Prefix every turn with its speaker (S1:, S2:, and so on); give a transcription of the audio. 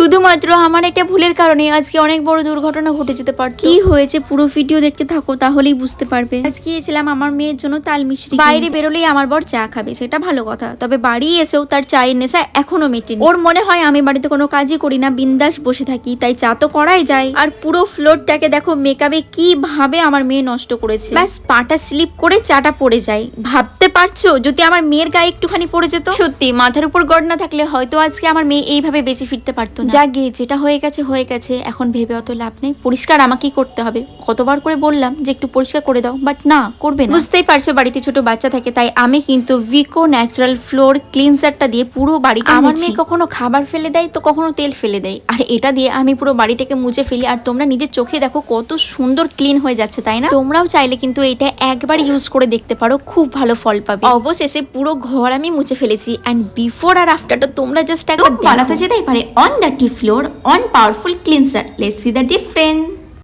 S1: শুধুমাত্র আমার একটা ভুলের কারণে আজকে অনেক বড় দুর্ঘটনা ঘটে যেতে পারত। কি হয়েছে পুরো ভিডিও দেখতে থাকো তাহলেই বুঝতে পারবে। আজকে গিয়েছিলাম আমার মেয়ের জন্য তাল মিষ্টি বাইরে বেরোলেই আমার বর চা খাবে সেটা ভালো কথা। তবে বাড়ি এসেও তার চায়ের নেশা এখনও মেটেনি। ওর মনে হয় আমি বাড়িতে কোনো কাজই করি না বিন্দাস বসে থাকি তাই চা তো করাই যায়। আর পুরো ফ্লোরটাকে দেখো মেকআপে কি ভাবে আমার মেয়ে নষ্ট করেছে। ব্যাস পাটা স্লিপ করে চাটা পড়ে যায়। ভাবতে পারছ যদি আমার মেয়ের গায়ে একটুখানি পড়ে যেত? সত্যি মাথার উপর গড় না থাকলে হয়তো আজকে আমার মেয়ে এইভাবে বেঁচে ফিরতে পারতো না। যাগে যেটা হয়ে গেছে হয়ে গেছে এখন ভেবে অত লাভ নেই। পরিষ্কার আমাকেই করতে হবে। কতবার করে বললাম যে একটু পরিষ্কার করে দাও বাট না করবে না। বুঝতেই পারছ বাড়িতে ছোট বাচ্চা থাকে তাই আমি কিন্তু ভিকো ন্যাচারাল ফ্লোর ক্লিনজারটা দিয়ে পুরো বাড়ি আমার মেয়ে কখনো খাবার ফেলে দেয় তো কখনো তেল ফেলে দেয়। আর এটা দিয়ে আমি পুরো বাড়িটাকে মুছে ফেলি। আর তোমরা নিজের চোখে দেখো কত সুন্দর ক্লিন হয়ে যাচ্ছে তাই না? তোমরাও চাইলে কিন্তু এটা একবার ইউজ করে দেখতে পারো খুব ভালো ফল পাবে। অবশেষে পুরো ঘর আমি মুছে ফেলেছি। অ্যান্ড বিফোর আর আফটারটা তোমরা জাস্ট একবার বানাতে যেতেই পারে। On floor on powerful cleanser. Let's see the difference.